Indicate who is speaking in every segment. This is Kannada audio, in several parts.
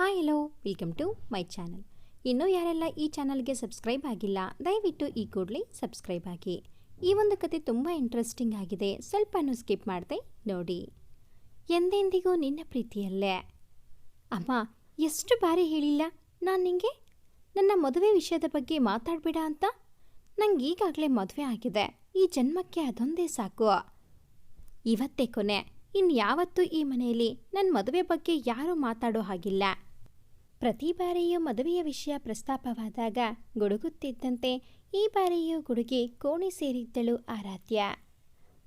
Speaker 1: Hi hello welcome to my channel ಇನ್ನೂ ಯಾರೆಲ್ಲ ಈ ಚಾನಲ್ಗೆ ಸಬ್ಸ್ಕ್ರೈಬ್ ಆಗಿಲ್ಲ, ದಯವಿಟ್ಟು ಈ ಕೂಡಲೇ ಸಬ್ಸ್ಕ್ರೈಬ್ ಆಗಿ. ಈ ಒಂದು ಕತೆ ತುಂಬ ಇಂಟ್ರೆಸ್ಟಿಂಗ್ ಆಗಿದೆ. ಸ್ವಲ್ಪನೂ ಸ್ಕಿಪ್ ಮಾಡದೆ ನೋಡಿ. ಎಂದೆಂದಿಗೂ ನಿನ್ನ ಪ್ರೀತಿಯಲ್ಲೇ? ಅಮ್ಮ, ಎಷ್ಟು ಬಾರಿ ಹೇಳಿಲ್ಲ? ನಾನು ನಿಂಗೆ? ನನ್ನ ಮದುವೆ ವಿಷಯದ ಬಗ್ಗೆ ಮಾತಾಡಬೇಡ ಅಂತ? ನಂಗೆ ಈಗಾಗಲೇ ಮದುವೆ ಆಗಿದೆ. ಈ ಜನ್ಮಕ್ಕೆ ಅದೊಂದೇ ಸಾಕು. ಇವತ್ತೇ ಕೊನೆ. ಇನ್ಯಾವತ್ತೂ ಈ ಮನೆಯಲ್ಲಿ ನನ್ನ ಮದುವೆ ಬಗ್ಗೆ ಯಾರೂ ಮಾತಾಡೋ ಹಾಗಿಲ್ಲ. ಪ್ರತಿ ಬಾರಿಯೂ ಮದುವೆಯ ವಿಷಯ ಪ್ರಸ್ತಾಪವಾದಾಗ ಗುಡುಗುತ್ತಿದ್ದಂತೆ ಈ ಬಾರಿಯೂ ಗುಡುಗಿ ಕೋಣೆ ಸೇರಿದ್ದಳು ಆರಾಧ್ಯ.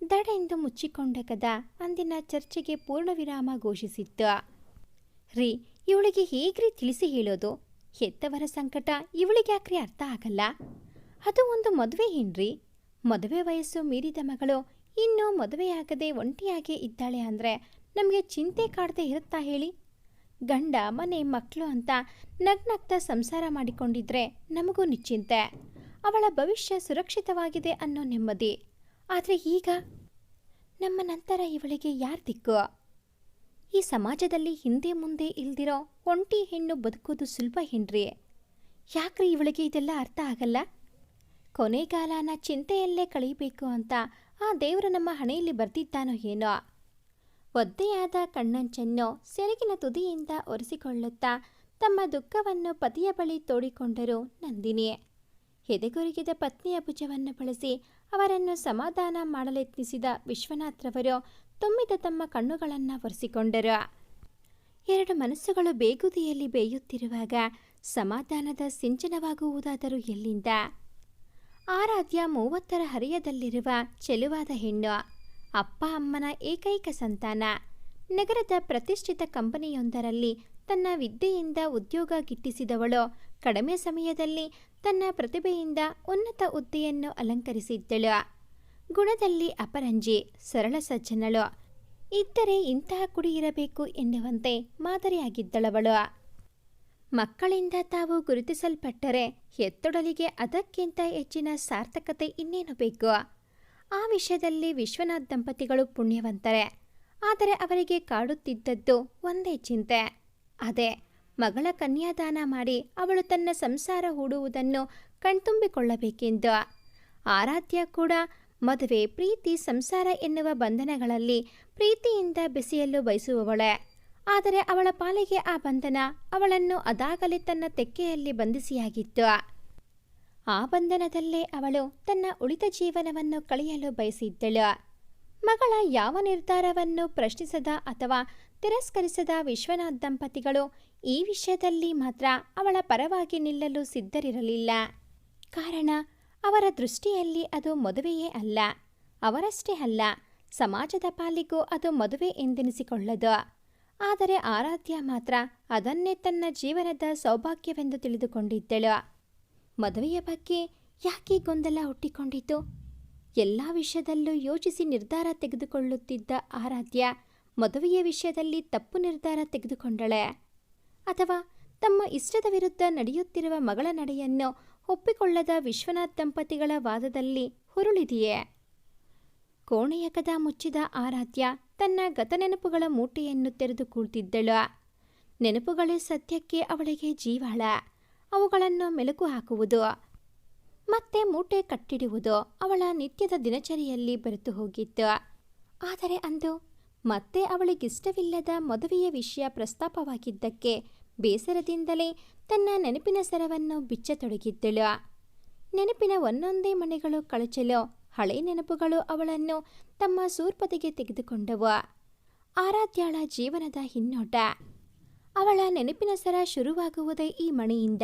Speaker 1: ದಡೆಯಿಂದ ಮುಚ್ಚಿಕೊಂಡ ಕದ ಅಂದಿನ ಚರ್ಚೆಗೆ ಪೂರ್ಣ ವಿರಾಮ ಘೋಷಿಸಿತ್ತು ರೀ, ಇವಳಿಗೆ ಹೇಗ್ರಿ ತಿಳಿಸಿ ಹೇಳೋದು? ಹೆತ್ತವರ ಸಂಕಟ ಇವಳಿಗ್ಯಾಕ್ರಿ ಅರ್ಥ ಆಗಲ್ಲ? ಅದು ಒಂದು ಮದುವೆ ಏನ್ರಿ ಮದುವೆ ವಯಸ್ಸು ಮೀರಿದ ಮಗಳು ಇನ್ನೂ ಮದುವೆಯಾಗದೆ ಒಂಟಿಯಾಗೇ ಇದ್ದಾಳೆ ಅಂದರೆ ನಮಗೆ ಚಿಂತೆ ಕಾಡದೆ ಇರುತ್ತಾ ಹೇಳಿ? ಗಂಡ, ಮನೆ ಮಕ್ಕಳು ಅಂತ ನಗ್ನಗ್ತಾ ಸಂಸಾರ ಮಾಡಿಕೊಂಡಿದ್ರೆ ನಮಗೂ ನಿಶ್ಚಿಂತೆ. ಅವಳ ಭವಿಷ್ಯ ಸುರಕ್ಷಿತವಾಗಿದೆ ಅನ್ನೋ ನೆಮ್ಮದಿ. ಆದರೆ ಈಗ ನಮ್ಮ ನಂತರ ಇವಳಿಗೆ ಯಾರು ದಿಕ್ಕು? ಈ ಸಮಾಜದಲ್ಲಿ ಹಿಂದೆ ಮುಂದೆ ಇಲ್ದಿರೋ ಒಂಟಿ ಹೆಣ್ಣು ಬದುಕೋದು ಸುಲಭ ಹೆಣ್ರಿ. ಯಾಕ್ರಿ ಇವಳಿಗೆ ಇದೆಲ್ಲ ಅರ್ಥ ಆಗಲ್ಲ? ಕೊನೆಗಾಲನ ಚಿಂತೆಯಲ್ಲೇ ಕಳೀಬೇಕು ಅಂತ ಆ ದೇವರು ನಮ್ಮ ಹಣೆಯಲ್ಲಿ ಬರ್ತಿದ್ದಾನೋ ಏನೋ. ಒದ್ದೆಯಾದ ಕಣ್ಣಂಚನ್ನು ಸೆರಗಿನ ತುದಿಯಿಂದ ಒರೆಸಿಕೊಳ್ಳುತ್ತಾ ತಮ್ಮ ದುಃಖವನ್ನು ಪತಿಯ ಬಳಿ ತೋಡಿಕೊಂಡರು ನಂದಿನಿ ಹೆದೆಗುರುಗಿದ ಪತ್ನಿಯ ಭುಜವನ್ನು ಬಳಸಿ ಅವರನ್ನು ಸಮಾಧಾನ ಮಾಡಲೆತ್ನಿಸಿದ ವಿಶ್ವನಾಥ್ರವರು ತುಂಬಿದ ತಮ್ಮ ಕಣ್ಣುಗಳನ್ನು ಒರೆಸಿಕೊಂಡರು. ಎರಡು ಮನಸ್ಸುಗಳು ಬೇಗುದಿಯಲ್ಲಿ ಬೇಯುತ್ತಿರುವಾಗ ಸಮಾಧಾನದ ಸಿಂಚನವಾಗುವುದಾದರೂ ಎಲ್ಲಿಂದ? ಆರಾಧ್ಯ ಮೂವತ್ತರ ಹರಿಯದಲ್ಲಿರುವ ಚೆಲುವಾದ ಹೆಣ್ಣು ಅಪ್ಪ ಅಮ್ಮನ ಏಕೈಕ ಸಂತಾನ. ನಗರದ ಪ್ರತಿಷ್ಠಿತ ಕಂಪನಿಯೊಂದರಲ್ಲಿ ತನ್ನ ವಿದ್ಯೆಯಿಂದ ಉದ್ಯೋಗ ಗಿಟ್ಟಿಸಿದವಳು. ಕಡಿಮೆ ಸಮಯದಲ್ಲಿ ತನ್ನ ಪ್ರತಿಭೆಯಿಂದ ಉನ್ನತ ಹುದ್ದೆಯನ್ನು ಅಲಂಕರಿಸಿದ್ದಳು. ಗುಣದಲ್ಲಿ ಅಪರಂಜಿ, ಸರಳ ಸಜ್ಜನಳು. ಇದ್ದರೆ ಇಂತಹ ಕುಡಿ ಇರಬೇಕು ಎನ್ನುವಂತೆ ಮಾದರಿಯಾಗಿದ್ದಳವಳು. ಮಕ್ಕಳಿಂದ ತಾವು ಗುರುತಿಸಲ್ಪಟ್ಟರೆ ಎತ್ತೊಡಲಿಗೆ ಅದಕ್ಕಿಂತ ಹೆಚ್ಚಿನ ಸಾರ್ಥಕತೆ ಇನ್ನೇನು ಬೇಕು? ಆ ವಿಷಯದಲ್ಲಿ ವಿಶ್ವನಾಥ್ ದಂಪತಿಗಳು ಪುಣ್ಯವಂತರೆ. ಆದರೆ ಅವರಿಗೆ ಕಾಡುತ್ತಿದ್ದದ್ದು ಒಂದೇ ಚಿಂತೆ. ಅದೇ, ಮಗಳ ಕನ್ಯಾದಾನ ಮಾಡಿ ಅವಳು ತನ್ನ ಸಂಸಾರ ಹೂಡುವುದನ್ನು ಕಣ್ತುಂಬಿಕೊಳ್ಳಬೇಕೆಂದು. ಆರಾಧ್ಯ ಕೂಡ ಮದುವೆ, ಪ್ರೀತಿ, ಸಂಸಾರ ಎನ್ನುವ ಬಂಧನಗಳಲ್ಲಿ ಪ್ರೀತಿಯಿಂದ ಬೆಸೆಯಲು ಬಯಸುವವಳೆ. ಆದರೆ ಅವಳ ಪಾಲಿಗೆ ಆ ಬಂಧನ ಅವಳನ್ನು ಅದಾಗಲೇ ತನ್ನ ತೆಕ್ಕೆಯಲ್ಲಿ ಬಂಧಿಸಿಯಾಗಿತ್ತು. ಆ ಬಂಧನದಲ್ಲೇ ಅವಳು ತನ್ನ ಉಳಿದ ಜೀವನವನ್ನು ಕಳೆಯಲು ಬಯಸಿದ್ದಳು. ಮಗಳ ಯಾವ ನಿರ್ಧಾರವನ್ನು ಪ್ರಶ್ನಿಸದ ಅಥವಾ ತಿರಸ್ಕರಿಸದ ವಿಶ್ವನಾಥ್ ದಂಪತಿಗಳು ಈ ವಿಷಯದಲ್ಲಿ ಮಾತ್ರ ಅವಳ ಪರವಾಗಿ ನಿಲ್ಲಲು ಸಿದ್ಧರಿರಲಿಲ್ಲ. ಕಾರಣ, ಅವರ ದೃಷ್ಟಿಯಲ್ಲಿ ಅದು ಮದುವೆಯೇ ಅಲ್ಲ. ಅವರಷ್ಟೇ ಅಲ್ಲ, ಸಮಾಜದ ಪಾಲಿಗೂ ಅದು ಮದುವೆ ಎಂದೆನಿಸಿಕೊಳ್ಳದು. ಆದರೆ ಆರಾಧ್ಯ ಮಾತ್ರ ಅದನ್ನೇ ತನ್ನ ಜೀವನದ ಸೌಭಾಗ್ಯವೆಂದು ತಿಳಿದುಕೊಂಡಿದ್ದಳು. ಮದುವೆಯ ಬಗ್ಗೆ ಯಾಕೆ ಗೊಂದಲ ಹುಟ್ಟಿಕೊಂಡಿತು? ಎಲ್ಲ ವಿಷಯದಲ್ಲೂ ಯೋಚಿಸಿ ನಿರ್ಧಾರ ತೆಗೆದುಕೊಳ್ಳುತ್ತಿದ್ದ ಆರಾಧ್ಯ ಮದುವೆಯ ವಿಷಯದಲ್ಲಿ ತಪ್ಪು ನಿರ್ಧಾರ ತೆಗೆದುಕೊಂಡಳೆ. ಅಥವಾ ತಮ್ಮ ಇಷ್ಟದ ವಿರುದ್ಧ ನಡೆಯುತ್ತಿರುವ ಮಗಳ ನಡೆಯನ್ನು ಒಪ್ಪಿಕೊಳ್ಳದ ವಿಶ್ವನಾಥ್ ದಂಪತಿಗಳ ವಾದದಲ್ಲಿ ಹುರುಳಿದೆಯೇ? ಕೋಣೆಯ ಕದ ಮುಚ್ಚಿದ ಆರಾಧ್ಯ ತನ್ನ ಗತನೆನಪುಗಳ ಮೂಟೆಯನ್ನು ತೆರೆದು ಕೂಳ್ತಿದ್ದಳು ನೆನಪುಗಳೇ ಸತ್ಯಕ್ಕೆ ಅವಳಿಗೆ ಜೀವಾಳ. ಅವುಗಳನ್ನು ಮೆಲುಕು ಹಾಕುವುದು, ಮತ್ತೆ ಮೂಟೆ ಕಟ್ಟಿಡುವುದು ಅವಳ ನಿತ್ಯದ ದಿನಚರಿಯಲ್ಲಿ ಬೆರೆತು ಹೋಗಿತ್ತು ಆದರೆ ಅಂದು ಮತ್ತೆ ಅವಳಿಗಿಷ್ಟವಿಲ್ಲದ ಮದುವೆಯ ವಿಷಯ ಪ್ರಸ್ತಾಪವಾಗಿದ್ದಕ್ಕೆ ಬೇಸರದಿಂದಲೇ ತನ್ನ ನೆನಪಿನ ಸರವನ್ನು ಬಿಚ್ಚತೊಡಗಿದ್ದಳು. ನೆನಪಿನ ಒಂದೊಂದೇ ಮನೆಗಳು ಕಳಚಲು ಹಳೆ ನೆನಪುಗಳು ಅವಳನ್ನು ತಮ್ಮ ಸೂರ್ಪತೆಗೆ ತೆಗೆದುಕೊಂಡವು. ಆರಾಧ್ಯಾಳ ಜೀವನದ ಹಿನ್ನೋಟ. ಅವಳ ನೆನಪಿನ ಸರ ಶುರುವಾಗುವುದೇ ಈ ಮಣಿಯಿಂದ.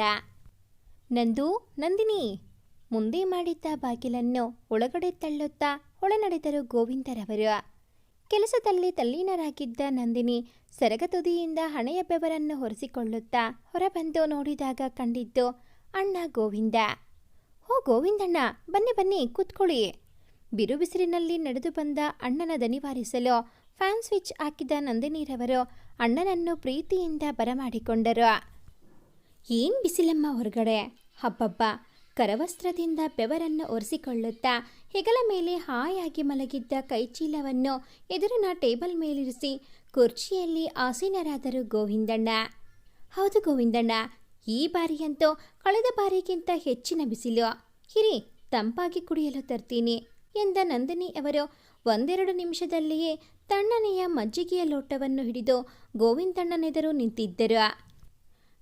Speaker 1: ನಂದು, ನಂದಿನಿ, ಮುಂದೆ ಮಾಡಿದ್ದ ಬಾಗಿಲನ್ನು ಒಳಗಡೆ ತಳ್ಳುತ್ತಾ ಒಳನಡೆದರು ಗೋವಿಂದರವರು. ಕೆಲಸದಲ್ಲಿ ತಲ್ಲೀನರಾಗಿದ್ದ ನಂದಿನಿ ಸರಗತುದಿಯಿಂದ ಹಣೆಯ ಬೆವರನ್ನು ಹೊರಿಸಿಕೊಳ್ಳುತ್ತಾ ಹೊರಬಂದು ನೋಡಿದಾಗ ಕಂಡಿದ್ದು, ಅಣ್ಣ ಗೋವಿಂದ. ಓ ಗೋವಿಂದಣ್ಣ, ಬನ್ನಿ ಬನ್ನಿ, ಕೂತ್ಕೊಳ್ಳಿ. ಬಿರುಬಿಸಿಲಿನಲ್ಲಿ ನಡೆದು ಬಂದ ಅಣ್ಣನ ದನಿವಾರಿಸಲು ಫ್ಯಾನ್ ಸ್ವಿಚ್ ಹಾಕಿದ ನಂದಿನಿರವರು ಅಣ್ಣನನ್ನು ಪ್ರೀತಿಯಿಂದ ಬರಮಾಡಿಕೊಂಡರು. ಏನ್ ಬಿಸಿಲಮ್ಮ ಹೊರಗಡೆ? ಹಬ್ಬಬ್ಬ, ಕರವಸ್ತ್ರದಿಂದ ಬೆವರನ್ನು ಒರೆಸಿಕೊಳ್ಳುತ್ತಾ ಹೆಗಲ ಮೇಲೆ ಹಾಯಾಗಿ ಮಲಗಿದ್ದ ಕೈಚೀಲವನ್ನು ಎದುರಿನ ಟೇಬಲ್ ಮೇಲಿರಿಸಿ ಕುರ್ಚಿಯಲ್ಲಿ ಆಸೀನರಾದರು ಗೋವಿಂದಣ್ಣ. ಹೌದು ಗೋವಿಂದಣ್ಣ, ಈ ಬಾರಿಯಂತೂ ಕಳೆದ ಬಾರಿಗಿಂತ ಹೆಚ್ಚಿನ ಬಿಸಿಲು. ಹಿರಿ, ತಂಪಾಗಿ ಕುಡಿಯಲು ತರ್ತೀನಿ ಎಂದ ನಂದಿನಿ ಅವರು ಒಂದೆರಡು ನಿಮಿಷದಲ್ಲಿಯೇ ತಣ್ಣನೆಯ ಮಜ್ಜಿಗೆಯ ಲೋಟವನ್ನು ಹಿಡಿದು ಗೋವಿಂದಣ್ಣನೆದರು ನಿಂತಿದ್ದರು.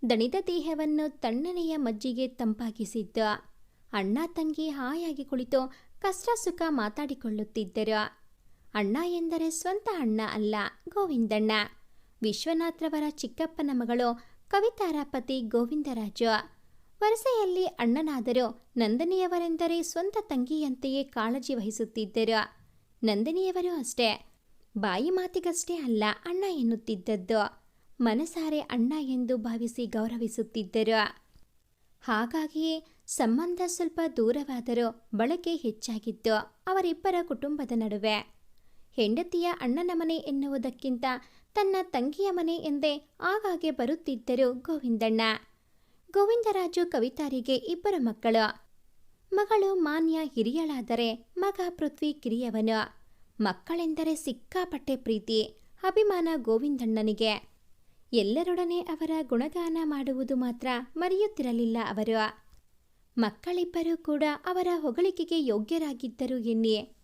Speaker 1: ದಣಿದ ದೇಹವನ್ನು ತಣ್ಣನೆಯ ಮಜ್ಜಿಗೆ ತಂಪಾಗಿಸಿದ್ದ. ಅಣ್ಣ ತಂಗಿ ಹಾಯಾಗಿ ಕುಳಿತು ಕಷ್ಟ ಸುಖ ಮಾತಾಡಿಕೊಳ್ಳುತ್ತಿದ್ದರು. ಅಣ್ಣ ಎಂದರೆ ಸ್ವಂತ ಅಣ್ಣ ಅಲ್ಲ ಗೋವಿಂದಣ್ಣ. ವಿಶ್ವನಾಥ್ರವರ ಚಿಕ್ಕಪ್ಪನ ಮಗಳು ಕವಿತಾರ ಪತಿ ಗೋವಿಂದರಾಜು. ವರಸೆಯಲ್ಲಿ ಅಣ್ಣನಾದರೂ ನಂದಿನಿಯವರೆಂದರೆ ಸ್ವಂತ ತಂಗಿಯಂತೆಯೇ ಕಾಳಜಿ ವಹಿಸುತ್ತಿದ್ದರು. ನಂದಿನಿಯವರು ಅಷ್ಟೇ. ಬಾಯಿ ಮಾತಿಗಷ್ಟೇ ಅಲ್ಲ ಅಣ್ಣ ಎನ್ನುತ್ತಿದ್ದದ್ದು. ಮನಸಾರೆ ಅಣ್ಣ ಎಂದು ಭಾವಿಸಿ ಗೌರವಿಸುತ್ತಿದ್ದರು. ಹಾಗಾಗಿಯೇ ಸಂಬಂಧ ಸ್ವಲ್ಪ ದೂರವಾದರೂ ಬಳಕೆ ಹೆಚ್ಚಾಗಿತ್ತು. ಅವರಿಬ್ಬರ ಕುಟುಂಬದ ನಡುವೆ. ಹೆಂಡತಿಯ ಅಣ್ಣನ ಮನೆ ಎನ್ನುವುದಕ್ಕಿಂತ ತನ್ನ ತಂಗಿಯ ಮನೆ ಎಂದೇ ಆಗಾಗ್ಗೆ ಬರುತ್ತಿದ್ದರು ಗೋವಿಂದಣ್ಣ. ಗೋವಿಂದರಾಜು ಕವಿತಾರಿಗೆ ಇಬ್ಬರ ಮಕ್ಕಳು. ಮಗಳು ಮಾನ್ಯ ಹಿರಿಯಳಾದರೆ ಮಗ ಪೃಥ್ವಿ ಕಿರಿಯವನು. ಮಕ್ಕಳೆಂದರೆ ಸಿಕ್ಕಾಪಟ್ಟೆ ಪ್ರೀತಿ, ಅಭಿಮಾನ ಗೋವಿಂದಣ್ಣನಿಗೆ. ಎಲ್ಲರೊಡನೆ ಅವರ ಗುಣಗಾನ ಮಾಡುವುದು ಮಾತ್ರ ಮರೆಯುತ್ತಿರಲಿಲ್ಲ ಅವರು. ಮಕ್ಕಳಿಬ್ಬರೂ ಕೂಡ ಅವರ ಹೊಗಳಿಕೆಗೆ ಯೋಗ್ಯರಾಗಿದ್ದರು ಎನ್ನಿ.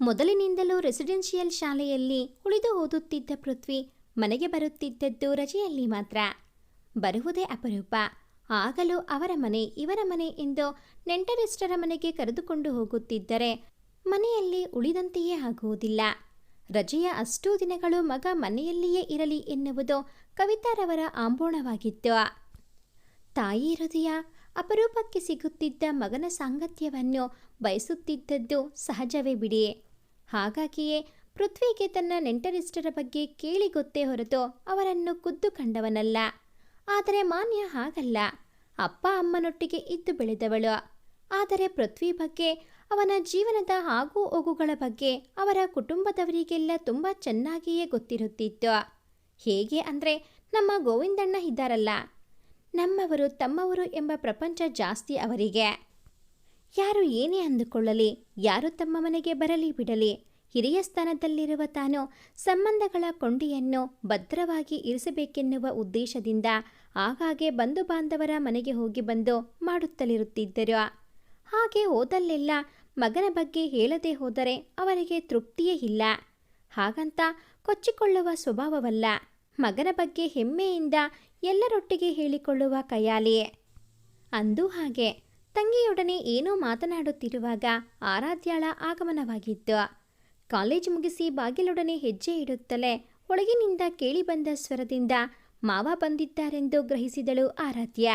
Speaker 1: ಮೊದಲಿನಿಂದಲೂ ರೆಸಿಡೆನ್ಷಿಯಲ್ ಶಾಲೆಯಲ್ಲಿ ಉಳಿದು ಓದುತ್ತಿದ್ದ ಪೃಥ್ವಿ ಮನೆಗೆ ಬರುತ್ತಿದ್ದದ್ದು ರಜೆಯಲ್ಲಿ ಮಾತ್ರ. ಬರುವುದೇ ಅಪರೂಪ. ಆಗಲೂ ಅವರ ಮನೆ ಇವರ ಮನೆ ಎಂದು ನೆಂಟರಿಷ್ಟರ ಮನೆಗೆ ಕರೆದುಕೊಂಡು ಹೋಗುತ್ತಿದ್ದರೆ ಮನೆಯಲ್ಲಿ ಉಳಿದಂತೆಯೇ ಆಗುವುದಿಲ್ಲ. ರಜೆಯ ಅಷ್ಟೂ ದಿನಗಳು ಮಗ ಮನೆಯಲ್ಲಿಯೇ ಇರಲಿ ಎನ್ನುವುದು ಕವಿತಾರವರ ಆಂಬೋಣವಾಗಿತ್ತು. ತಾಯಿ ಹೃದಯ ಅಪರೂಪಕ್ಕೆ ಸಿಗುತ್ತಿದ್ದ ಮಗನ ಸಾಂಗತ್ಯವನ್ನು ಬಯಸುತ್ತಿದ್ದದ್ದು ಸಹಜವೇ ಬಿಡಿ. ಹಾಗಾಗಿಯೇ ಪೃಥ್ವಿಗೆ ತನ್ನ ನೆಂಟರಿಷ್ಟರ ಬಗ್ಗೆ ಕೇಳಿ ಗೊತ್ತೇ ಹೊರತು ಅವರನ್ನು ಖುದ್ದು ಕಂಡವನಲ್ಲ. ಆದರೆ ಮಾನ್ಯ ಹಾಗಲ್ಲ. ಅಪ್ಪ ಅಮ್ಮನೊಟ್ಟಿಗೆ ಇದ್ದು ಬೆಳೆದವಳು. ಆದರೆ ಪೃಥ್ವಿ ಬಗ್ಗೆ ಅವನ ಜೀವನದ ಆಗು ಹೋಗುಗಳ ಬಗ್ಗೆ ಅವರ ಕುಟುಂಬದವರಿಗೆಲ್ಲ ತುಂಬ ಚೆನ್ನಾಗಿಯೇ ಗೊತ್ತಿರುತ್ತಿತ್ತು. ಹೇಗೆ ಅಂದರೆ ನಮ್ಮ ಗೋವಿಂದಣ್ಣ ಇದ್ದಾರಲ್ಲ, ನಮ್ಮವರು ತಮ್ಮವರು ಎಂಬ ಪ್ರಪಂಚ ಜಾಸ್ತಿ ಅವರಿಗೆ. ಯಾರು ಏನೇ ಅಂದುಕೊಳ್ಳಲಿ, ಯಾರು ತಮ್ಮ ಮನೆಗೆ ಬರಲಿ ಬಿಡಲಿ, ಹಿರಿಯ ಸ್ಥಾನದಲ್ಲಿರುವ ತಾನು ಸಂಬಂಧಗಳ ಕೊಂಡಿಯನ್ನು ಭದ್ರವಾಗಿ ಇರಿಸಬೇಕೆನ್ನುವ ಉದ್ದೇಶದಿಂದ ಆಗಾಗ್ಗೆ ಬಂಧು ಬಾಂಧವರ ಮನೆಗೆ ಹೋಗಿ ಬಂದು ಮಾಡುತ್ತಲಿರುತ್ತಿದ್ದರು. ಹಾಗೆ ಹೋದಲ್ಲೆಲ್ಲ ಮಗನ ಬಗ್ಗೆ ಹೇಳದೆ ಹೋದರೆ ಅವರಿಗೆ ತೃಪ್ತಿಯೇ ಇಲ್ಲ. ಹಾಗಂತ ಕೊಚ್ಚಿಕೊಳ್ಳುವ ಸ್ವಭಾವವಲ್ಲ. ಮಗನ ಬಗ್ಗೆ ಹೆಮ್ಮೆಯಿಂದ ಎಲ್ಲರೊಟ್ಟಿಗೆ ಹೇಳಿಕೊಳ್ಳುವ ಕಯಾಲಿ ಅಂದೂ ಹಾಗೆ. ತಂಗಿಯೊಡನೆ ಏನೋ ಮಾತನಾಡುತ್ತಿರುವಾಗ ಆರಾಧ್ಯಾಳ ಆಗಮನವಾಗಿತ್ತು ಕಾಲೇಜ್ ಮುಗಿಸಿ ಬಾಗಿಲೊಡನೆ ಹೆಜ್ಜೆ ಇಡುತ್ತಲೇ ಒಳಗಿನಿಂದ ಕೇಳಿಬಂದ ಸ್ವರದಿಂದ ಮಾವ ಬಂದಿದ್ದಾರೆಂದು ಗ್ರಹಿಸಿದಳು ಆರಾಧ್ಯ.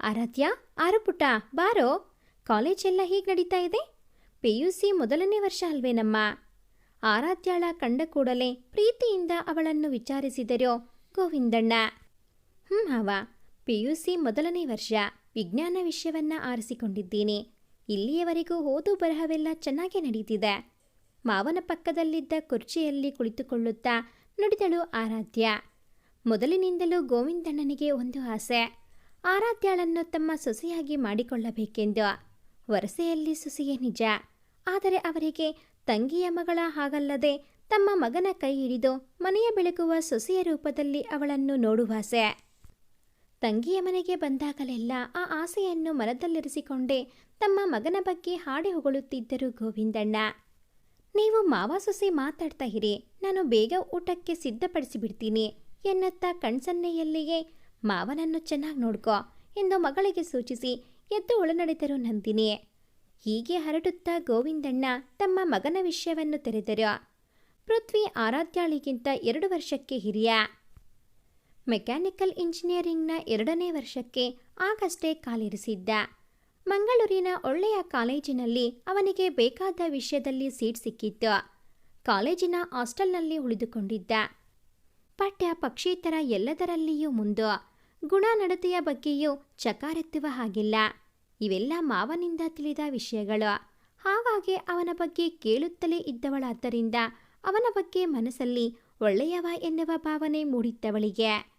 Speaker 1: ಆರಾಧ್ಯ ಆರುಪುಟ ಬಾರೋ. ಕಾಲೇಜೆಲ್ಲ ಹೀಗೆ ನಡೀತಾ ಇದೆ? ಪಿ ಯು ಸಿ ಮೊದಲನೇ ವರ್ಷ ಅಲ್ವೇನಮ್ಮ ಆರಾಧ್ಯಾಳ ಕಂಡ ಕೂಡಲೇ ಪ್ರೀತಿಯಿಂದ ಅವಳನ್ನು ವಿಚಾರಿಸಿದರೋ ಗೋವಿಂದಣ್ಣ. ಹ್ಞೂ ಮಾವ, ಪಿಯುಸಿ ಮೊದಲನೇ ವರ್ಷ ವಿಜ್ಞಾನ ವಿಷಯವನ್ನು ಆರಿಸಿಕೊಂಡಿದ್ದೀನಿ. ಇಲ್ಲಿಯವರೆಗೂ ಓದು ಬರಹವೆಲ್ಲ ಚೆನ್ನಾಗೇ ನಡೀತಿದೆ. ಮಾವನ ಪಕ್ಕದಲ್ಲಿದ್ದ ಕುರ್ಚಿಯಲ್ಲಿ ಕುಳಿತುಕೊಳ್ಳುತ್ತಾ ನುಡಿದಳು ಆರಾಧ್ಯ. ಮೊದಲಿನಿಂದಲೂ ಗೋವಿಂದಣ್ಣನಿಗೆ ಒಂದು ಆಸೆ. ಆರಾಧ್ಯಾಳನ್ನು ತಮ್ಮ ಸೊಸೆಯಾಗಿ ಮಾಡಿಕೊಳ್ಳಬೇಕೆಂದು. ವರಸೆಯಲ್ಲಿ ಸೊಸೆಯೇ ನಿಜ. ಆದರೆ ಅವರಿಗೆ ತಂಗಿಯ ಮಗಳ ಹಾಗಲ್ಲದೆ ತಮ್ಮ ಮಗನ ಕೈ ಹಿಡಿದು ಮನೆಯ ಬೆಳಗುವ ಸೊಸೆಯ ರೂಪದಲ್ಲಿ ಅವಳನ್ನು ನೋಡುವಾಸೆ ತಂಗಿಯ ಮನೆಗೆ ಬಂದಾಗಲೆಲ್ಲ ಆ ಆಸೆಯನ್ನು ಮನದಲ್ಲಿರಿಸಿಕೊಂಡೇ ತಮ್ಮ ಮಗನ ಬಗ್ಗೆ ಹಾಡಿ ಹೊಗಳುತ್ತಿದ್ದರು ಗೋವಿಂದಣ್ಣ. ನೀವು ಮಾವ ಸೊಸೆ ಮಾತಾಡ್ತಾ ಇರಿ. ನಾನು ಬೇಗ ಊಟಕ್ಕೆ ಸಿದ್ಧಪಡಿಸಿಬಿಡ್ತೀನಿ. ಎನ್ನುತ್ತಾ ಕಣ್ಸನ್ನೆಯಲ್ಲಿಯೇ ಮಾವನನ್ನು ಚೆನ್ನಾಗಿ ನೋಡ್ಕೋ ಎಂದು ಮಗಳಿಗೆ ಸೂಚಿಸಿ ಎದ್ದು ಒಳನಡೆದರು ನಂದಿನಿ. ಹೀಗೆ ಹರಡುತ್ತಾ ಗೋವಿಂದಣ್ಣ ತಮ್ಮ ಮಗನ ವಿಷಯವನ್ನು ತೆರೆದರು. ಪೃಥ್ವಿ ಆರಾಧ್ಯಾಳಿಗಿಂತ ಎರಡು ವರ್ಷಕ್ಕೆ ಹಿರಿಯ. ಮೆಕ್ಯಾನಿಕಲ್ ಇಂಜಿನಿಯರಿಂಗ್ನ ಎರಡನೇ ವರ್ಷಕ್ಕೆ ಆಗಷ್ಟೇ ಕಾಲಿರಿಸಿದ್ದ. ಮಂಗಳೂರಿನ ಒಳ್ಳೆಯ ಕಾಲೇಜಿನಲ್ಲಿ ಅವನಿಗೆ ಬೇಕಾದ ವಿಷಯದಲ್ಲಿ ಸೀಟ್ ಸಿಕ್ಕಿತ್ತು. ಕಾಲೇಜಿನ ಹಾಸ್ಟೆಲ್ನಲ್ಲಿ ಉಳಿದುಕೊಂಡಿದ್ದ. ಪಠ್ಯ ಪಕ್ಷೇತರ ಎಲ್ಲದರಲ್ಲಿಯೂ ಮುಂದು ಗುಣ ನಡತೆಯ ಬಗ್ಗೆಯೂ ಚಕಾರೆತ್ತುವ ಹಾಗಿಲ್ಲ. ಇವೆಲ್ಲ ಮಾವನಿಂದ ತಿಳಿದ ವಿಷಯಗಳು. ಹಾಗಾಗಿ ಅವನ ಬಗ್ಗೆ ಕೇಳುತ್ತಲೇ ಇದ್ದವಳಾದ್ದರಿಂದ ಅವನ ಬಗ್ಗೆ ಮನಸ್ಸಲ್ಲಿ ಒಳ್ಳೆಯವ ಎನ್ನುವ ಭಾವನೆ ಮೂಡಿದ್ದವಳಿಗೆ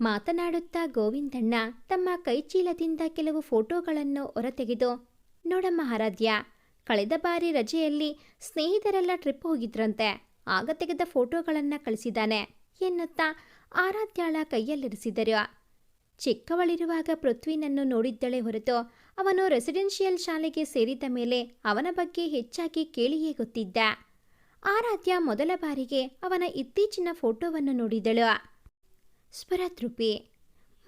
Speaker 1: ಮಾತನಾಡುತ್ತಾ ಗೋವಿಂದಣ್ಣ ತಮ್ಮ ಕೈಚೀಲದಿಂದ ಕೆಲವು ಫೋಟೋಗಳನ್ನು ಹೊರತೆಗೆದು ನೋಡಮ್ಮ ಆರಾಧ್ಯ ಕಳೆದ ಬಾರಿ ರಜೆಯಲ್ಲಿ ಸ್ನೇಹಿತರೆಲ್ಲ ಟ್ರಿಪ್ ಹೋಗಿದ್ರಂತೆ, ಆಗ ತೆಗೆದ ಫೋಟೋಗಳನ್ನು ಕಳಿಸಿದ್ದಾನೆ, ಎನ್ನುತ್ತಾ ಆರಾಧ್ಯಾಳ ಕೈಯಲ್ಲಿರಿಸಿದರು. ಚಿಕ್ಕವಳಿರುವಾಗ ಪೃಥ್ವಿನನ್ನು ನೋಡಿದ್ದಳೆ ಹೊರತು ಅವನು ರೆಸಿಡೆನ್ಷಿಯಲ್ ಶಾಲೆಗೆ ಸೇರಿದ ಮೇಲೆ ಅವನ ಬಗ್ಗೆ ಹೆಚ್ಚಾಗಿ ಕೇಳಿಯೇ ಗೊತ್ತಿದ್ದ. ಆರಾಧ್ಯ ಮೊದಲ ಬಾರಿಗೆ ಅವನ ಇತ್ತೀಚಿನ ಫೋಟೋವನ್ನು ನೋಡಿದಳು. ಸ್ಪರತೃಪಿ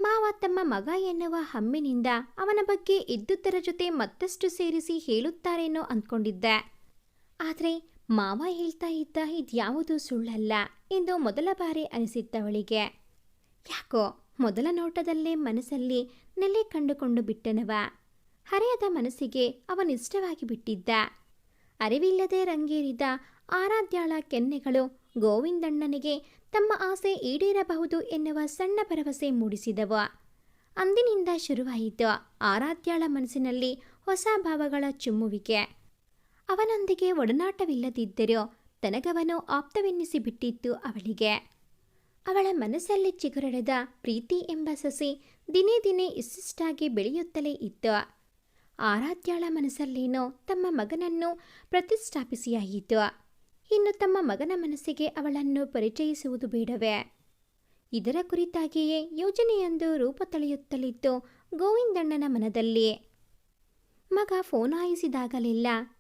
Speaker 1: ಮಾವ ತಮ್ಮ ಮಗ ಎನ್ನುವ ಹಮ್ಮಿನಿಂದ ಅವನ ಬಗ್ಗೆ ಇದ್ದುದರ ಜೊತೆ ಮತ್ತಷ್ಟು ಸೇರಿಸಿ ಹೇಳುತ್ತಾರೇನೋ ಅಂದ್ಕೊಂಡಿದ್ದೆ. ಆದರೆ ಮಾವ ಹೇಳ್ತಾ ಇದ್ದ ಇದ್ಯಾವುದೂ ಸುಳ್ಳಲ್ಲ ಎಂದು ಮೊದಲ ಬಾರಿ ಅನಿಸಿದ್ದವಳಿಗೆ. ಯಾಕೋ, ಮೊದಲ ನೋಟದಲ್ಲೇ ಮನಸ್ಸಲ್ಲಿ ನೆಲೆ ಕಂಡುಕೊಂಡು ಬಿಟ್ಟನವ. ಹರೆಯದ ಮನಸ್ಸಿಗೆ ಅವನಿಷ್ಟವಾಗಿ ಬಿಟ್ಟಿದ್ದ. ಅರಿವಿಲ್ಲದೆ ರಂಗೇರಿದ ಆರಾಧ್ಯಾಳ ಕೆನ್ನೆಗಳು ಗೋವಿಂದಣ್ಣನಿಗೆ ತಮ್ಮ ಆಸೆ ಈಡೇರಬಹುದು ಎನ್ನುವ ಸಣ್ಣ ಭರವಸೆ ಮೂಡಿಸಿದವ. ಅಂದಿನಿಂದ ಶುರುವಾಯಿತು ಆರಾಧ್ಯಾಳ ಮನಸ್ಸಿನಲ್ಲಿ ಹೊಸ ಭಾವಗಳ ಚುಮ್ಮುವಿಕೆ. ಅವನೊಂದಿಗೆ ಒಡನಾಟವಿಲ್ಲದಿದ್ದರೂ ತನಗವನು ಆಪ್ತವೆನ್ನಿಸಿ ಬಿಟ್ಟಿತ್ತು ಅವಳಿಗೆ. ಅವಳ ಮನಸ್ಸಲ್ಲಿ ಚಿಗುರಡದ ಪ್ರೀತಿ ಎಂಬ ಸಸಿ ದಿನೇ ದಿನೇ ಇಷ್ಟಿಷ್ಟಾಗಿ ಬೆಳೆಯುತ್ತಲೇ ಇತ್ತು. ಆರಾಧ್ಯಾಳ ಮನಸ್ಸಲ್ಲೇನೋ ತಮ್ಮ ಮಗನನ್ನು ಪ್ರತಿಷ್ಠಾಪಿಸಿಯಾಯಿತು. ಇನ್ನು ತಮ್ಮ ಮಗನ ಮನಸ್ಸಿಗೆ ಅವಳನ್ನು ಪರಿಚಯಿಸುವುದು ಬೇಡವೇ? ಇದರ ಕುರಿತಾಗಿಯೇ ಯೋಜನೆಯೊಂದು ರೂಪ ತಳೆಯುತ್ತಲಿತ್ತು ಗೋವಿಂದಣ್ಣನ ಮನದಲ್ಲಿ. ಮಗ ಫೋನ್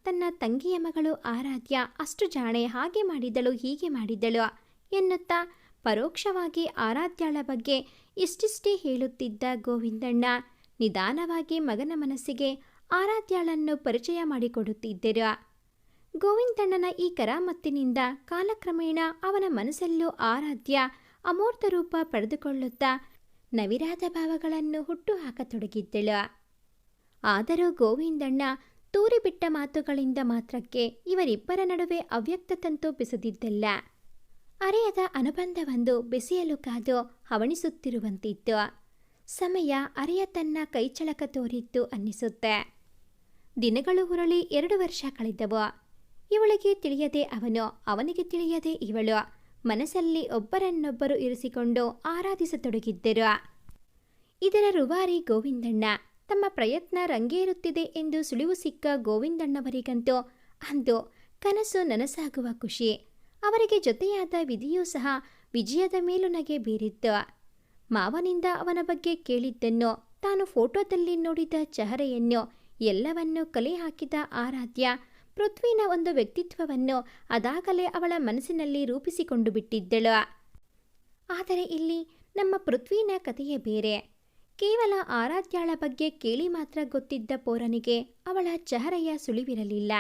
Speaker 1: ತನ್ನ ತಂಗಿಯ ಮಗಳು ಆರಾಧ್ಯ ಅಷ್ಟು ಜಾಣೆ ಹಾಗೆ ಮಾಡಿದಳು ಹೀಗೆ ಮಾಡಿದ್ದಳು ಎನ್ನುತ್ತಾ ಪರೋಕ್ಷವಾಗಿ ಆರಾಧ್ಯಾಳ ಬಗ್ಗೆ ಇಷ್ಟಿಷ್ಟೇ ಹೇಳುತ್ತಿದ್ದ ಗೋವಿಂದಣ್ಣ. ನಿಧಾನವಾಗಿ ಮಗನ ಮನಸ್ಸಿಗೆ ಆರಾಧ್ಯಾಳನ್ನು ಪರಿಚಯ ಮಾಡಿಕೊಡುತ್ತಿದ್ದರು. ಗೋವಿಂದಣ್ಣನ ಈ ಕರಾಮತ್ತಿನಿಂದ ಕಾಲಕ್ರಮೇಣ ಅವನ ಮನಸ್ಸಲ್ಲೂ ಆರಾಧ್ಯ ಅಮೂರ್ತ ರೂಪ ಪಡೆದುಕೊಳ್ಳುತ್ತಾ ನವಿರಾದ ಭಾವಗಳನ್ನು ಹುಟ್ಟು ಹಾಕತೊಡಗಿದ್ದಳು. ಆದರೂ ಗೋವಿಂದಣ್ಣ ತೂರಿಬಿಟ್ಟ ಮಾತುಗಳಿಂದ ಮಾತ್ರಕ್ಕೆ ಇವರಿಬ್ಬರ ನಡುವೆ ಅವ್ಯಕ್ತ ತಂತು ಬಿಸಿದಿದ್ದಲ್ಲ. ಅರೆಯದ ಅನುಬಂಧವೊಂದು ಬಿಸಿಯಲು ಕಾದು ಹವಣಿಸುತ್ತಿರುವಂತಿತ್ತು. ಸಮಯ ಅರೆಯ ತನ್ನ ಕೈಚಳಕ ತೋರಿತ್ತು ಅನ್ನಿಸುತ್ತೆ. ದಿನಗಳು ಉರುಳಿ ಎರಡು ವರ್ಷ ಕಳೆದವು. ಇವಳಿಗೆ ತಿಳಿಯದೆ ಅವನು, ಅವನಿಗೆ ತಿಳಿಯದೆ ಇವಳು, ಮನಸ್ಸಲ್ಲಿ ಒಬ್ಬರನ್ನೊಬ್ಬರು ಇರಿಸಿಕೊಂಡು ಆರಾಧಿಸತೊಡಗಿದ್ದರು. ಇದರ ರುವಾರಿ ಗೋವಿಂದಣ್ಣ ತಮ್ಮ ಪ್ರಯತ್ನ ರಂಗೇರುತ್ತಿದೆ ಎಂದು ಸುಳಿವು ಸಿಕ್ಕ ಗೋವಿಂದಣ್ಣವರಿಗಂತೂ ಅಂದು ಕನಸು ನನಸಾಗುವ ಖುಷಿ. ಅವರಿಗೆ ಜೊತೆಯಾದ ವಿಧಿಯೂ ಸಹ ವಿಜಯದ ಮೇಲೂ ನಗೆ ಬೀರಿತ್ತು. ಮಾವನಿಂದ ಅವನ ಬಗ್ಗೆ ಕೇಳಿದ್ದನ್ನು ತಾನು ಫೋಟೋದಲ್ಲಿ ನೋಡಿದ ಚಹರೆಯನ್ನು ಎಲ್ಲವನ್ನೂ ಕಲೆ ಹಾಕಿದ ಆರಾಧ್ಯ ಪೃಥ್ವಿನ ಒಂದು ವ್ಯಕ್ತಿತ್ವವನ್ನು ಅದಾಗಲೇ ಅವಳ ಮನಸ್ಸಿನಲ್ಲಿ ರೂಪಿಸಿಕೊಂಡು ಬಿಟ್ಟಿದ್ದಳು. ಆದರೆ ಇಲ್ಲಿ ನಮ್ಮ ಪೃಥ್ವಿನ ಕಥೆಯೇ ಬೇರೆ. ಕೇವಲ ಆರಾಧ್ಯಾಳ ಬಗ್ಗೆ ಕೇಳಿ ಮಾತ್ರ ಗೊತ್ತಿದ್ದ ಪೋರನಿಗೆ ಅವಳ ಚಹರೆಯ ಸುಳಿವಿರಲಿಲ್ಲ.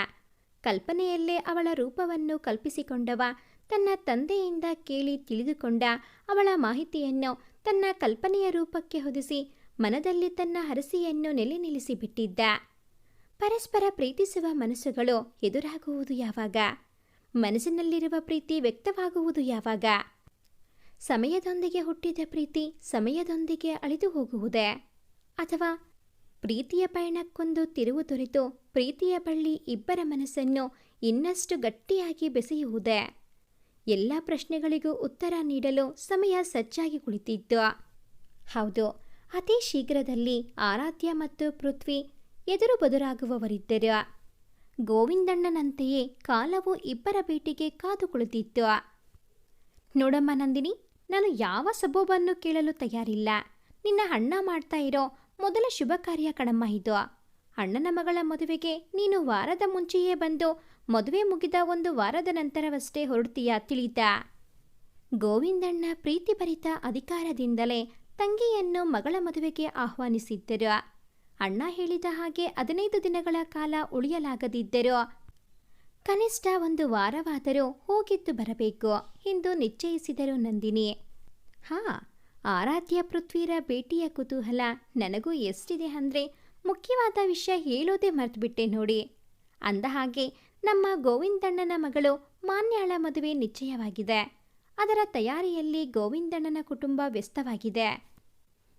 Speaker 1: ಕಲ್ಪನೆಯಲ್ಲೇ ಅವಳ ರೂಪವನ್ನು ಕಲ್ಪಿಸಿಕೊಂಡವ ತನ್ನ ತಂದೆಯಿಂದ ಕೇಳಿ ತಿಳಿದುಕೊಂಡ ಅವಳ ಮಾಹಿತಿಯನ್ನು ತನ್ನ ಕಲ್ಪನೆಯ ರೂಪಕ್ಕೆ ಹೊದಿಸಿ ಮನದಲ್ಲಿ ತನ್ನ ಹರಸಿಯನ್ನು ನೆಲೆ ನಿಲ್ಲಿಸಿಬಿಟ್ಟಿದ್ದ. ಪರಸ್ಪರ ಪ್ರೀತಿಸುವ ಮನಸ್ಸುಗಳು ಎದುರಾಗುವುದು ಯಾವಾಗ? ಮನಸ್ಸಿನಲ್ಲಿರುವ ಪ್ರೀತಿ ವ್ಯಕ್ತವಾಗುವುದು ಯಾವಾಗ? ಸಮಯದೊಂದಿಗೆ ಹುಟ್ಟಿದ ಪ್ರೀತಿ ಸಮಯದೊಂದಿಗೆ ಅಳಿದು ಹೋಗುವುದೇ? ಅಥವಾ ಪ್ರೀತಿಯ ಪಯಣಕ್ಕೊಂದು ತಿರುವು ದೊರೆತು ಪ್ರೀತಿಯ ಬಳ್ಳಿ ಇಬ್ಬರ ಮನಸ್ಸನ್ನು ಇನ್ನಷ್ಟು ಗಟ್ಟಿಯಾಗಿ ಬೆಸೆಯುವುದೇ? ಎಲ್ಲ ಪ್ರಶ್ನೆಗಳಿಗೂ ಉತ್ತರ ನೀಡಲು ಸಮಯ ಸಜ್ಜಾಗಿ ಕುಳಿತಿತ್ತು ಹೌದು, ಅತಿ ಶೀಘ್ರದಲ್ಲಿ ಆರಾಧ್ಯ ಮತ್ತು ಪೃಥ್ವಿ ಎದುರು ಬದುರಾಗುವವರಿದ್ದರು. ಗೋವಿಂದಣ್ಣನಂತೆಯೇ ಕಾಲವು ಇಬ್ಬರ ಭೇಟಿಗೆ ಕಾದು ಕುಳಿತಿತ್ತು. ನೋಡಮ್ಮ ನಂದಿನಿ ನಾನು ಯಾವ ಸಬೂಬನ್ನು ಕೇಳಲು ತಯಾರಿಲ್ಲ. ನಿನ್ನ ಅಣ್ಣ ಮಾಡ್ತಾ ಇರೋ ಮೊದಲ ಶುಭ ಕಾರ್ಯ ಕಣಮ್ಮ ಇದು. ಅಣ್ಣನ ಮಗಳ ಮದುವೆಗೆ ನೀನು ವಾರದ ಮುಂಚೆಯೇ ಬಂದು ಮದುವೆ ಮುಗಿದ ಒಂದು ವಾರದ ನಂತರವಷ್ಟೇ ಹೊರಡ್ತೀಯಾ ತಿಳಿದ ಗೋವಿಂದಣ್ಣ ಪ್ರೀತಿಭರಿತ ಅಧಿಕಾರದಿಂದಲೇ ತಂಗಿಯನ್ನು ಮಗಳ ಮದುವೆಗೆ ಆಹ್ವಾನಿಸಿದ್ದರು. ಅಣ್ಣ ಹೇಳಿದ ಹಾಗೆ ಹದಿನೈದು ದಿನಗಳ ಕಾಲ ಉಳಿಯಲಾಗದಿದ್ದರೂ ಕನಿಷ್ಠ ಒಂದು ವಾರವಾದರೂ ಹೋಗಿದ್ದು ಬರಬೇಕು ಎಂದು ನಿಶ್ಚಯಿಸಿದರು ನಂದಿನಿ. ಹಾ, ಆರಾಧ್ಯ ಪೃಥ್ವಿರ ಭೇಟಿಯ ಕುತೂಹಲ ನನಗೂ ಎಷ್ಟಿದೆ ಅಂದರೆ ಮುಖ್ಯವಾದ ವಿಷಯ ಹೇಳೋದೇ ಮರೆತುಬಿಟ್ಟೆ ನೋಡಿ. ಅಂದ ಹಾಗೆ ನಮ್ಮ ಗೋವಿಂದಣ್ಣನ ಮಗಳು ಮಾನ್ಯಾಳ ಮದುವೆ ನಿಶ್ಚಯವಾಗಿದೆ. ಅದರ ತಯಾರಿಯಲ್ಲಿ ಗೋವಿಂದಣ್ಣನ ಕುಟುಂಬ ವ್ಯಸ್ತವಾಗಿದೆ.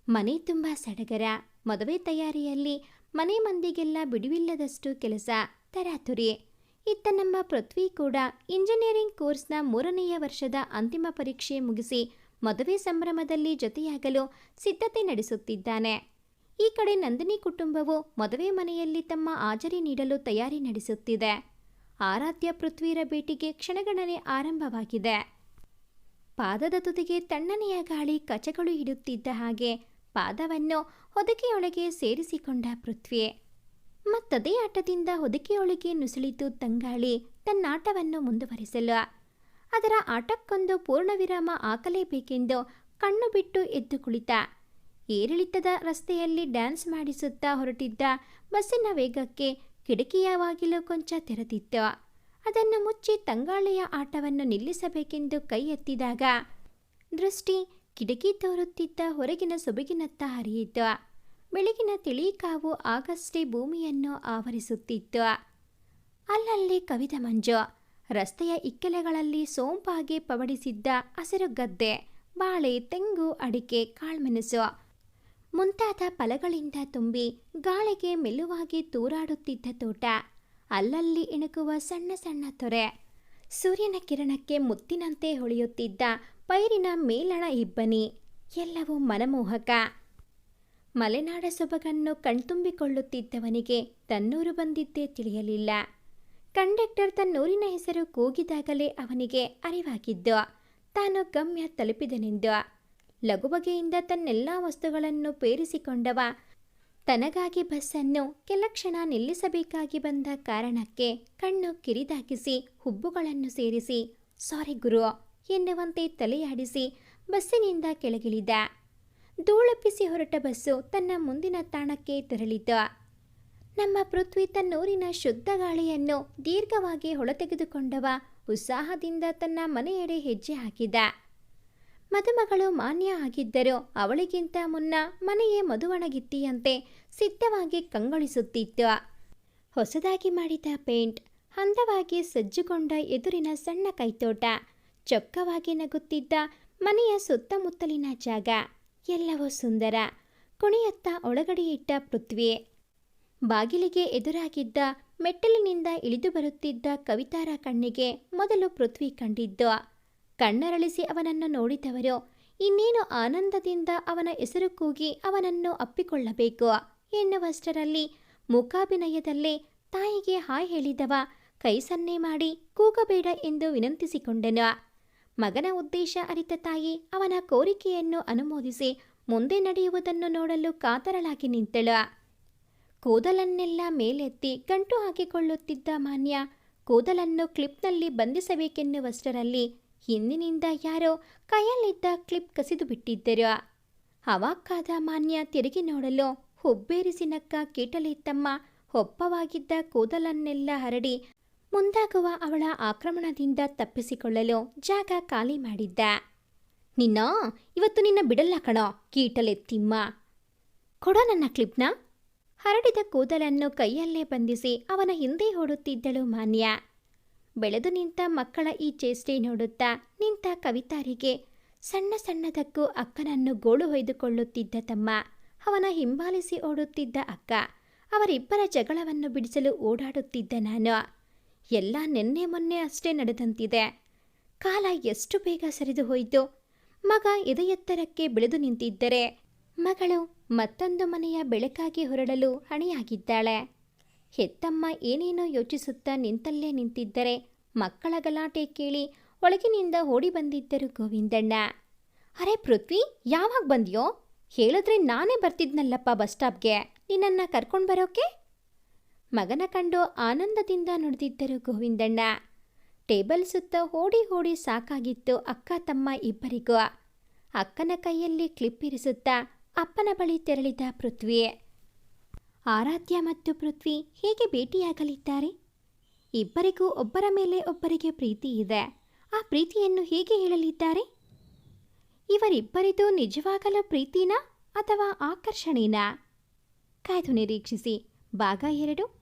Speaker 1: ಮನೆ ತುಂಬ ಸಡಗರ, ಮದುವೆ ತಯಾರಿಯಲ್ಲಿ ಮನೆ ಮಂದಿಗೆಲ್ಲ ಬಿಡುವಿಲ್ಲದಷ್ಟು ಕೆಲಸ ತರಾತುರಿ. ಇತ್ತ ನಮ್ಮ ಪೃಥ್ವಿ ಕೂಡ ಇಂಜಿನಿಯರಿಂಗ್ ಕೋರ್ಸ್ನ ಮೂರನೆಯ ವರ್ಷದ ಅಂತಿಮ ಪರೀಕ್ಷೆ ಮುಗಿಸಿ ಮದುವೆ ಸಂಭ್ರಮದಲ್ಲಿ ಜೊತೆಯಾಗಲು ಸಿದ್ಧತೆ ನಡೆಸುತ್ತಿದ್ದಾನೆ. ಈ ಕಡೆ ನಂದಿನಿ ಕುಟುಂಬವು ಮದುವೆ ಮನೆಯಲ್ಲಿ ತಮ್ಮ ಹಾಜರಿ ನೀಡಲು ತಯಾರಿ ನಡೆಸುತ್ತಿದೆ. ಆರಾಧ್ಯ ಪೃಥ್ವಿರ ಭೇಟಿಗೆ ಕ್ಷಣಗಣನೆ ಆರಂಭವಾಗಿದೆ. ಪಾದದ ತುದಿಗೆ ತಣ್ಣನೆಯ ಗಾಳಿ ಕಚಗಳು ಹಿಡುತ್ತಿದ್ದ ಹಾಗೆ ಪಾದವನ್ನು ಹೊದಕೆಯೊಳಗೆ ಸೇರಿಸಿಕೊಂಡ ಪೃಥ್ವಿ. ಮತ್ತದೇ ಆಟದಿಂದ ಹೊದಿಕೆಯೊಳಗೆ ನುಸುಳಿತು ತಂಗಾಳಿ ತನ್ನಾಟವನ್ನು ಮುಂದುವರಿಸಲು. ಅದರ ಆಟಕ್ಕೊಂದು ಪೂರ್ಣವಿರಾಮ ಹಾಕಲೇಬೇಕೆಂದು ಕಣ್ಣು ಬಿಟ್ಟು ಎದ್ದು ಕುಳಿತ. ಏರಿಳಿತದ ರಸ್ತೆಯಲ್ಲಿ ಡ್ಯಾನ್ಸ್ ಮಾಡಿಸುತ್ತಾ ಹೊರಟಿದ್ದ ಬಸ್ಸಿನ ವೇಗಕ್ಕೆ ಕಿಟಕಿಯ ಬಾಗಿಲು ಕೊಂಚ ತೆರೆದಿತ್ತು. ಅದನ್ನು ಮುಚ್ಚಿ ತಂಗಾಳಿಯ ಆಟವನ್ನು ನಿಲ್ಲಿಸಬೇಕೆಂದು ಕೈ ಎತ್ತಿದಾಗ ದೃಷ್ಟಿ ಕಿಟಕಿ ತೋರುತ್ತಿದ್ದ ಹೊರಗಿನ ಸೊಬಗಿನತ್ತ ಹರಿಯಿತು. ಬೆಳಗಿನ ತಿಳಿ ಕಾವು ಆಗಷ್ಟೇ ಭೂಮಿಯನ್ನು ಆವರಿಸುತ್ತಿತ್ತು. ಅಲ್ಲಲ್ಲಿ ಕವಿದ ಮಂಜು, ರಸ್ತೆಯ ಇಕ್ಕೆಲೆಗಳಲ್ಲಿ ಸೋಂಪಾಗಿ ಪವಡಿಸಿದ್ದ ಹಸಿರು ಗದ್ದೆ ಬಾಳೆ, ತೆಂಗು, ಅಡಿಕೆ, ಕಾಳ್ಮೆಣಸು ಮುಂತಾದ ಫಲಗಳಿಂದ ತುಂಬಿ ಗಾಳಿಗೆ ಮೆಲುವಾಗಿ ತೂರಾಡುತ್ತಿದ್ದ ತೋಟ. ಅಲ್ಲಲ್ಲಿ ಇಣುಕುವ ಸಣ್ಣ ಸಣ್ಣ ತೊರೆ, ಸೂರ್ಯನ ಕಿರಣಕ್ಕೆ ಮುತ್ತಿನಂತೆ ಹೊಳೆಯುತ್ತಿದ್ದ ಪೈರಿನ ಮೇಲಣ ಇಬ್ಬನಿ, ಎಲ್ಲವೂ ಮನಮೋಹಕ. ಮಲೆನಾಡ ಸೊಬಗನ್ನು ಕಣ್ತುಂಬಿಕೊಳ್ಳುತ್ತಿದ್ದವನಿಗೆ ತನ್ನೂರು ಬಂದಿದ್ದೇ ತಿಳಿಯಲಿಲ್ಲ. ಕಂಡಕ್ಟರ್ ತನ್ನೂರಿನ ಹೆಸರು ಕೂಗಿದಾಗಲೇ ಅವನಿಗೆ ಅರಿವಾಗಿದ್ದು, ತಾನು ಗಮ್ಯ ತಲುಪಿದನೆಂದು. ಲಘುಬಗೆಯಿಂದ ತನ್ನೆಲ್ಲ ವಸ್ತುಗಳನ್ನು ಪೇರಿಸಿಕೊಂಡವ, ತನಗಾಗಿ ಬಸ್ಸನ್ನು ಕೆಲ ಕ್ಷಣ ನಿಲ್ಲಿಸಬೇಕಾಗಿ ಬಂದ ಕಾರಣಕ್ಕೆ ಕಣ್ಣು ಕಿರಿದಾಕಿಸಿ ಹುಬ್ಬುಗಳನ್ನು ಸೇರಿಸಿ, ಸಾರಿ ಗುರು, ಎನ್ನುವಂತೆ ತಲೆಯಾಡಿಸಿ ಬಸ್ಸಿನಿಂದ ಕೆಳಗಿಳಿದ. ಧೂಳಪ್ಪಿಸಿ ಹೊರಟ ಬಸ್ಸು ತನ್ನ ಮುಂದಿನ ತಾಣಕ್ಕೆ ತೆರಳಿತು. ನಮ್ಮ ಪೃಥ್ವಿ ತನ್ನೂರಿನ ಶುದ್ಧ ಗಾಳಿಯನ್ನು ದೀರ್ಘವಾಗಿ ಹೊಳತೆಗೆದುಕೊಂಡವ ಉತ್ಸಾಹದಿಂದ ತನ್ನ ಮನೆಯೆಡೆ ಹೆಜ್ಜೆ ಹಾಕಿದ. ಮದುಮಗಳು ಮಾನ್ಯ ಆಗಿದ್ದರೂ ಅವಳಿಗಿಂತ ಮುನ್ನ ಮನೆಯೇ ಮದುವಣಗಿತ್ತಿಯಂತೆ ಸಿದ್ಧವಾಗಿ ಕಂಗೊಳಿಸುತ್ತಿತ್ತು. ಹೊಸದಾಗಿ ಮಾಡಿದ ಪೇಂಟ್ ಹಂದವಾಗಿ ಸಜ್ಜುಕೊಂಡ ಎದುರಿನ ಸಣ್ಣ ಕೈತೋಟ, ಚೊಕ್ಕವಾಗಿ ನಗುತ್ತಿದ್ದ ಮನೆಯ ಸುತ್ತಮುತ್ತಲಿನ ಜಾಗ. ಎಲ್ಲವೂ ಸುಂದರ. ಕುಣಿಯತ್ತ ಒಳಗಡೆಯಿಟ್ಟ ಪೃಥ್ವಿ ಬಾಗಿಲಿಗೆ ಎದುರಾಗಿದ್ದ, ಮೆಟ್ಟಲಿನಿಂದ ಇಳಿದು ಬರುತ್ತಿದ್ದ ಕವಿತಾರ ಕಣ್ಣಿಗೆ ಮೊದಲು ಪೃಥ್ವಿ ಕಂಡಿದ್ದು. ಕಣ್ಣರಳಿಸಿ ಅವನನ್ನು ನೋಡಿದವರು, ಇನ್ನೇನು ಆನಂದದಿಂದ ಅವನ ಹೆಸರು ಕೂಗಿ ಅವನನ್ನು ಅಪ್ಪಿಕೊಳ್ಳಬೇಕು ಎನ್ನುವಷ್ಟರಲ್ಲಿ ಮೂಕಾಭಿನಯದಲ್ಲೇ ತಾಯಿಗೆ ಹಾಯ್ ಹೇಳಿದವ ಕೈ ಸನ್ನೆ ಮಾಡಿ ಕೂಗಬೇಡ ಎಂದು ವಿನಂತಿಸಿಕೊಂಡನು. ಮಗನ ಉದ್ದೇಶ ಅರಿತ ತಾಯಿ ಅವನ ಕೋರಿಕೆಯನ್ನು ಅನುಮೋದಿಸಿ ಮುಂದೆ ನಡೆಯುವುದನ್ನು ನೋಡಲು ಕಾತರಳಾಗಿ ನಿಂತಳು. ಕೂದಲನ್ನೆಲ್ಲ ಮೇಲೆತ್ತಿ ಗಂಟು ಹಾಕಿಕೊಳ್ಳುತ್ತಿದ್ದ ಮಾನ್ಯ, ಕೂದಲನ್ನು ಕ್ಲಿಪ್ನಲ್ಲಿ ಬಂಧಿಸಬೇಕೆನ್ನುವಷ್ಟರಲ್ಲಿ ಹಿಂದಿನಿಂದ ಯಾರೋ ಕೈಯಲ್ಲಿದ್ದ ಕ್ಲಿಪ್ ಕಸಿದು ಬಿಟ್ಟಿದ್ದರು. ಅವಾಕ್ಕಾದ ಮಾನ್ಯ ತಿರುಗಿ ನೋಡಲು ಹುಬ್ಬೇರಿಸಿನಕ್ಕ ಕೀಟಲಿತ್ತಮ್ಮ ಹೊಪ್ಪವಾಗಿದ್ದ ಕೂದಲನ್ನೆಲ್ಲ ಹರಡಿ ಮುಂದಾಗುವ ಅವಳ ಆಕ್ರಮಣದಿಂದ ತಪ್ಪಿಸಿಕೊಳ್ಳಲು ಜಾಗ ಖಾಲಿ ಮಾಡಿದ್ದ. ನಿನ್ನ, ಇವತ್ತು ನಿನ್ನ ಬಿಡಲ್ಲ ಕಣೋ ಕೀಟಲೆತ್ತಿಮ್ಮ ಕೊಡೋ ನನ್ನ ಕ್ಲಿಪ್ನ? ಹರಡಿದ ಕೂದಲನ್ನು ಕೈಯಲ್ಲೇ ಬಂಧಿಸಿ ಅವನ ಹಿಂದೆ ಓಡುತ್ತಿದ್ದಳು ಮಾನ್ಯ. ಬೆಳೆದು ನಿಂತ ಮಕ್ಕಳ ಈ ಚೇಷ್ಟೆ ನೋಡುತ್ತಾ ನಿಂತ ಕವಿತಾರಿಗೆ ಸಣ್ಣ ಸಣ್ಣದಕ್ಕೂ ಅಕ್ಕನನ್ನು ಗೋಳು ಹೊಯ್ದುಕೊಳ್ಳುತ್ತಿದ್ದ ತಮ್ಮ, ಅವನ ಹಿಂಬಾಲಿಸಿ ಓಡುತ್ತಿದ್ದ ಅಕ್ಕ, ಅವರಿಬ್ಬರ ಜಗಳವನ್ನು ಬಿಡಿಸಲು ಓಡಾಡುತ್ತಿದ್ದ ನಾನು. ಎಲ್ಲ ನಿನ್ನೆ ಮೊನ್ನೆ ಅಷ್ಟೇ ನಡೆದಂತಿದೆ. ಕಾಲ ಎಷ್ಟು ಬೇಗ ಸರಿದು ಹೋಯಿತು. ಮಗ ಎದೆಯೆತ್ತರಕ್ಕೆ ಬೆಳೆದು ನಿಂತಿದ್ದರೆ ಮಗಳು ಮತ್ತೊಂದು ಮನೆಯ ಬೆಳಕಾಗಿ ಹೊರಡಲು ಹಣೆಯಾಗಿದ್ದಾಳೆ. ಹೆತ್ತಮ್ಮ ಏನೇನೋ ಯೋಚಿಸುತ್ತಾ ನಿಂತಲ್ಲೇ ನಿಂತಿದ್ದರೆ ಮಕ್ಕಳ ಗಲಾಟೆ ಕೇಳಿ ಒಳಗಿನಿಂದ ಓಡಿ ಬಂದಿದ್ದರು ಗೋವಿಂದಣ್ಣ. ಅರೆ ಪೃಥ್ವಿ, ಯಾವಾಗ ಬಂದ್ಯೋ? ಹೇಳಿದ್ರೆ ನಾನೇ ಬರ್ತಿದ್ನಲ್ಲಪ್ಪ ಬಸ್ ಸ್ಟಾಪ್ಗೆ. ನಿನ್ನನ್ನು ಕರ್ಕೊಂಡು ಬರೋಕೆ? ಮಗನ ಕಂಡು ಆನಂದದಿಂದ ನುಡಿದಿದ್ದರು ಗೋವಿಂದಣ್ಣ. ಟೇಬಲ್ ಸುತ್ತ ಓಡಿ ಓಡಿ ಸಾಕಾಗಿತ್ತು ಅಕ್ಕ ತಮ್ಮ ಇಬ್ಬರಿಗೂ. ಅಕ್ಕನ ಕೈಯಲ್ಲಿ ಕ್ಲಿಪ್ ಇರಿಸುತ್ತಾ ಅಪ್ಪನ ಬಳಿ ತೆರಳಿದ ಪೃಥ್ವಿ. ಆರಾಧ್ಯ ಮತ್ತು ಪೃಥ್ವಿ ಹೇಗೆ ಭೇಟಿಯಾಗಲಿದ್ದಾರೆ? ಇಬ್ಬರಿಗೂ ಒಬ್ಬರ ಮೇಲೆ ಒಬ್ಬರಿಗೆ ಪ್ರೀತಿ ಇದೆ. ಆ ಪ್ರೀತಿಯನ್ನು ಹೇಗೆ ಹೇಳಲಿದ್ದಾರೆ? ಇವರಿಬ್ಬರಿದು ನಿಜವಾಗಲೂ ಪ್ರೀತಿನಾ ಅಥವಾ ಆಕರ್ಷಣೆನಾ? ಕಾಯ್ದು ನಿರೀಕ್ಷಿಸಿ. ಭಾಗ ಎರಡು.